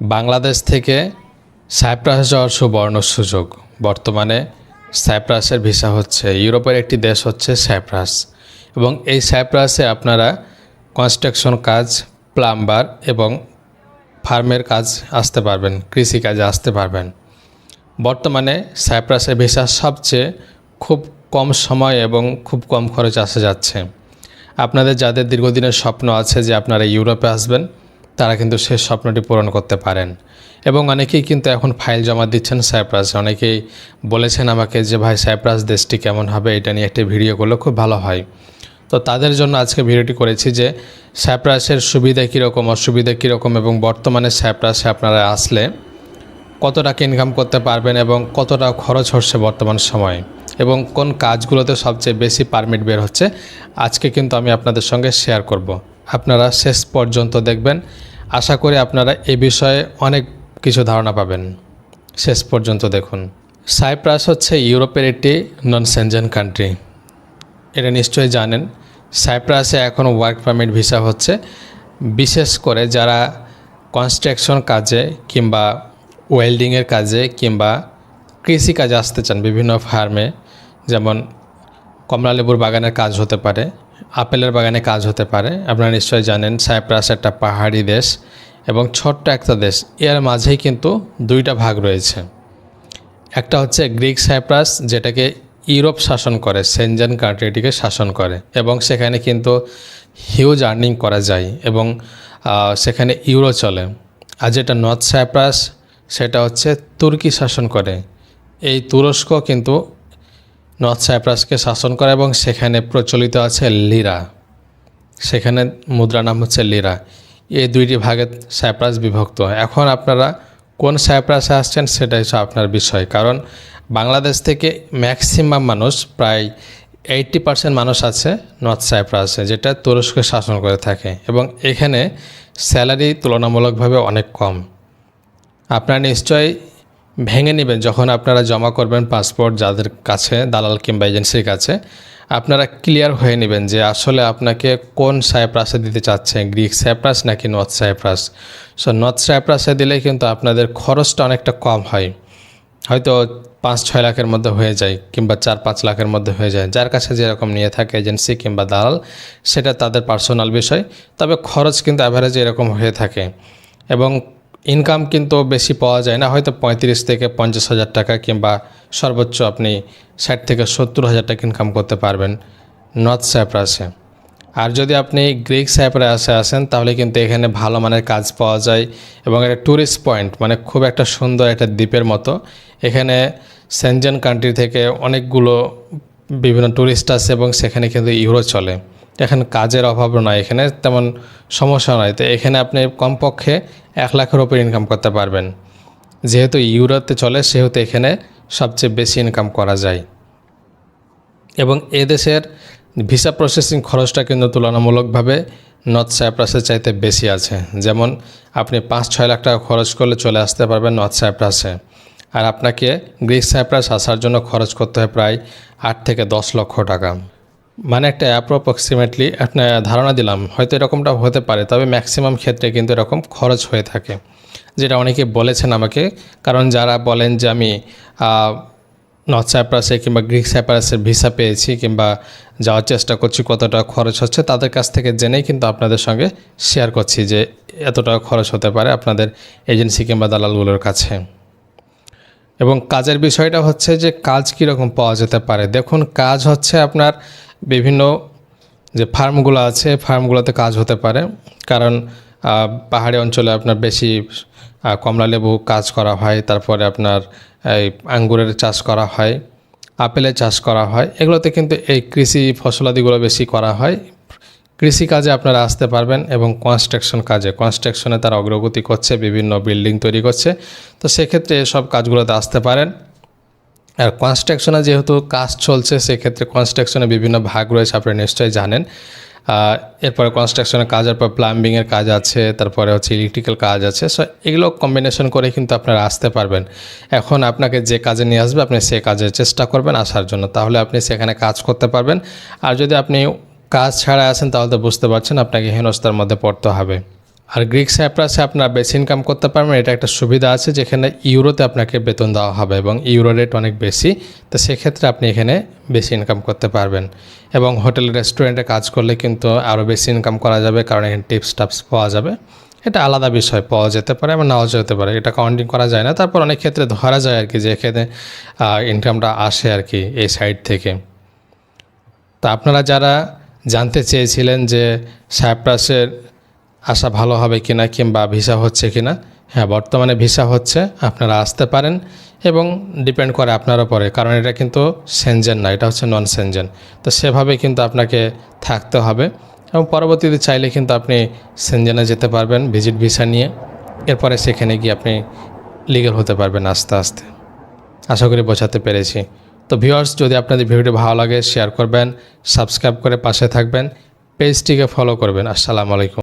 বাংলাদেশ থেকে সাইপ্রাস যাওয়ার সুবর্ণ সুযোগ। বর্তমানে সাইপ্রাসের ভিসা হচ্ছে, ইউরোপের একটি দেশ হচ্ছে সাইপ্রাস। এবং এই সাইপ্রাসে আপনারা কনস্ট্রাকশন কাজ প্লাম্বার এবং ফার্মের কাজ আসতে পারবেন কৃষি কাজে আসতে পারবেন। বর্তমানে সাইপ্রাসের ভিসা সবচেয়ে খুব কম সময় এবং খুব কম খরচ আসা যাচ্ছে। আপনাদের যাদের দীর্ঘদিনের স্বপ্ন আছে যে আপনারা ইউরোপে আসবেন তারা কিন্তু সে স্বপ্নটি পূরণ করতে পারেন। এবং অনেকেই কিন্তু এখন ফাইল জমা দিচ্ছেন সাইপ্রাসে। অনেকেই বলেছেন আমাকে যে, ভাই, সাইপ্রাস দেশটি কেমন হবে? এটা নিয়ে একটা ভিডিও করলে খুব ভালো হয়। তো তাদের জন্য আজকে ভিডিওটি করেছি যে, সাইপ্রাসের সুবিধা কীরকম, অসুবিধা কীরকম এবং বর্তমানে সাইপ্রাসে আপনারা আসলে কত টাকা ইনকাম করতে পারবেন এবং কতটা খরচ হচ্ছে বর্তমান সময়ে এবং কোন কাজগুলোতে সবচেয়ে বেশি পারমিট বের হচ্ছে, আজকে কিন্তু আমি আপনাদের সঙ্গে শেয়ার করব। আপনারা শেষ পর্যন্ত দেখবেন। আশা করি আপনারা এ বিষয়ে অনেক কিছু ধারণা পাবেন। শেষ পর্যন্ত দেখুন। সাইপ্রাস হচ্ছে ইউরোপের একটি নন সেনজেন কান্ট্রি এটা নিশ্চয়ই জানেন। সাইপ্রাসে এখন ওয়ার্ক পারমিট ভিসা হচ্ছে। বিশেষ করে যারা কনস্ট্রাকশন কাজে কিংবা ওয়েল্ডিংয়ের কাজে কিংবা কৃষি কাজে আসতে চান বিভিন্ন ফার্মে যেমন কমলালেবুর বাগানের কাজ হতে পারে আপেলের বাগানে কাজ হতে পারে। আপনারা নিশ্চয়ই জানেন, সাইপ্রাস একটা পাহাড়ি দেশ এবং ছোট্ট একটা দেশ। এর মাঝেই কিন্তু দুইটা ভাগ রয়েছে। একটা হচ্ছে গ্রিক সাইপ্রাস, যেটাকে ইউরোপ শাসন করে সেনজেন কান্ট্রিটিকে শাসন করে এবং সেখানে কিন্তু হিউজ আর্নিং করা যায় এবং সেখানে ইউরো চলে। আর যেটা নর্থ সাইপ্রাস, সেটা হচ্ছে তুর্কি শাসন করে। এই তুরস্ক কিন্তু নর্থ সাইপ্রাসকে শাসন করে এবং সেখানে প্রচলিত আছে লিরা। সেখানে মুদ্রা নাম হচ্ছে লিরা। এই দুইটি ভাগে সাইপ্রাস বিভক্ত। এখন আপনারা কোন সাইপ্রাসে আসছেন সেটাই হচ্ছে আপনার বিষয়। কারণ বাংলাদেশ থেকে ম্যাক্সিমাম মানুষ, প্রায় এইট্টি পার্সেন্ট মানুষ আছে নর্থ সাইপ্রাসে, যেটা তুরস্ক শাসন করে থাকে। এবং এখানে স্যালারি তুলনামূলকভাবে অনেক কম। আপনারা নিশ্চয়ই ভেঙে নেবেন। যখন আপনারা জমা করবেন পাসপোর্ট যাদের কাছে, দালাল কিংবা এজেন্সির কাছে, আপনারা ক্লিয়ার হয়ে নেবেন যে আসলে আপনাকে কোন সাইপ্রাসে দিতে চাচ্ছেন গ্রিক সাইপ্রাস নাকি নর্থ সাইপ্রাস? সো নর্থ সাইপ্রাসে দিলে কিন্তু আপনাদের খরচটা অনেকটা কম হয়। হয়তো পাঁচ ছয় লাখের মধ্যে হয়ে যায় কিংবা চার পাঁচ লাখের মধ্যে হয়ে যায়। যার কাছে যেরকম নিয়ে থাকে এজেন্সি কিংবা দালাল, সেটা তাদের পার্সোনাল বিষয়। তবে খরচ কিন্তু অ্যাভারেজ এরকম হয়ে থাকে। এবং ইনকাম কিন্তু বেশি পাওয়া যায় না। হয়তো পঁয়ত্রিশ থেকে পঞ্চাশ হাজার টাকা কিংবা সর্বোচ্চ আপনি ষাট থেকে সত্তর হাজার টাকা ইনকাম করতে পারবেন নর্থ সাইপ্রাসে আর যদি আপনি গ্রিক সাইপ্রাসে আসেন, তাহলে কিন্তু এখানে ভালো মানের কাজ পাওয়া যায় এবং একটা ট্যুরিস্ট পয়েন্ট মানে খুব একটা সুন্দর একটা দ্বীপের মতো। এখানে সেনজেন কান্ট্রি থেকে অনেকগুলো বিভিন্ন ট্যুরিস্ট আছে এবং সেখানে কিন্তু ইউরো চলে। এখানে কাজের অভাব নয় এখানে তেমন সমস্যা নয় তো এখানে আপনি কমপক্ষে এক লাখের ওপর ইনকাম করতে পারবেন। যেহেতু ইউরোতে চলে, সেহেতু এখানে সবচেয়ে বেশি ইনকাম করা যায়। এবং এদেশের ভিসা প্রসেসিং খরচটা কিন্তু তুলনামূলকভাবে নর্থ সাইপ্রাসের চাইতে বেশি আছে। যেমন আপনি পাঁচ ছয় লাখ টাকা খরচ করলে চলে আসতে পারবেন নর্থ সাইপ্রাসে আর আপনাকে গ্রিক সাইপ্রাস আসার জন্য খরচ করতে হয় প্রায় আট থেকে দশ লক্ষ টাকা। মানে একটা অ্যাপ্রোক্সিমেটলি আপনার ধারণা দিলাম, হয়তো এরকমটা হতে পারে, তবে ম্যাক্সিমাম ক্ষেত্রে কিন্তু এরকম খরচ হয়ে থাকে। যেটা অনেকে বলেছেন আমাকে, কারণ যারা বলেন যে আমি নর্থ সাইপ্রাসে কিংবা গ্রিক সাইপ্রাসের ভিসা পেয়েছি কিংবা যাওয়ার চেষ্টা করছি, কতটা খরচ হচ্ছে, তাদের কাছ থেকে জেনেই কিন্তু আপনাদের সঙ্গে শেয়ার করছি যে এত টাকা খরচ হতে পারে আপনাদের এজেন্সি কিংবা দালালগুলোর কাছে। এবং কাজের বিষয়টা হচ্ছে যে কাজ কীরকম পাওয়া যেতে পারে? দেখুন, কাজ হচ্ছে আপনার বিভিন্ন যে ফার্মগুলো আছে ফার্মগুলোতে কাজ হতে পারে। কারণ পাহাড়ি অঞ্চলে আপনার বেশি আহ, কমলালেবু কাজ করা হয় তারপরে আপনার এই আঙ্গুরের চাষ করা হয় আপেলের চাষ করা হয়। এগুলোতে কিন্তু এই কৃষি ফসলাদিগুলো বেশি করা হয়। কৃষি কাজে আপনারা আসতে পারবেন এবং কনস্ট্রাকশন কাজে। কনস্ট্রাকশনে তারা অগ্রগতি করছে বিভিন্ন বিল্ডিং তৈরি করছে। তো সেক্ষেত্রে এসব কাজগুলোতে আসতে পারেন। আর কনস্ট্রাকশনে যেহেতু কাজ চলছে, সেক্ষেত্রে কনস্ট্রাকশনে বিভিন্ন ভাগ রয়েছে, আপনারা নিশ্চয়ই জানেন। এরপরে কনস্ট্রাকশনের কাজের পর প্লাম্বিংয়ের কাজ আছে, তারপরে হচ্ছে ইলেকট্রিক্যাল কাজ আছে। সো এগুলো কম্বিনেশন করে কিন্তু আপনারা আসতে পারবেন। এখন আপনাকে যে কাজে নিয়ে আসবে, আপনি সে কাজের চেষ্টা করবেন আসার জন্য। তাহলে আপনি সেখানে কাজ করতে পারবেন। আর যদি আপনি কাজ ছাড়া আসেন, তাহলে তো বুঝতে পারছেন, আপনাকে হেনস্থার মধ্যে পড়তে হবে। আর গ্রিক সাইপ্রাসে আপনার বেশি ইনকাম করতে পারবেন। এটা একটা সুবিধা আছে যেখানে ইউরোতে আপনাকে বেতন দেওয়া হবে এবং ইউরো রেট অনেক বেশি। তো সেক্ষেত্রে আপনি এখানে বেশি ইনকাম করতে পারবেন। এবং হোটেল রেস্টুরেন্টে কাজ করলে কিন্তু আরও বেশি ইনকাম করা যাবে কারণ এখানে টিপস টাপস পাওয়া যাবে। এটা আলাদা বিষয়, পাওয়া যেতে পারে এবং নাও যেতে পারে। এটা কাউন্টিং করা যায় না। তারপর অনেক ক্ষেত্রে ধরা যায় আর কি যে এখানে ইনকামটা আসে আর কি এই সাইড থেকে। তা আপনারা যারা জানতে চেয়েছিলেন যে সাইপ্রাসের আসা ভালো হবে কিনা কিংবা ভিসা হচ্ছে কিনা হ্যাঁ বর্তমানে ভিসা হচ্ছে, আপনারা আসতে পারেন এবং ডিপেন্ড করে আপনার উপরে কারণ এটা কিন্তু সেনজেন না, এটা হচ্ছে নন সেনজেন তো সেভাবে কিন্তু আপনাকে থাকতে হবে এবং পরবর্তীতে চাইলে কিন্তু আপনি সেনজেনে যেতে পারবেন ভিজিট ভিসা নিয়ে। এরপরে সেখানে গিয়ে আপনি লিগেল হতে পারবেন আস্তে আস্তে। আশা করি বোঝাতে পেরেছি। তো ভিউয়ার্স যদি আপনাদের ভিডিওটি ভালো লাগে শেয়ার করবেন সাবস্ক্রাইব করে পাশে থাকবেন পেজটিকে ফলো করবেন। আসসালামু আলাইকুম।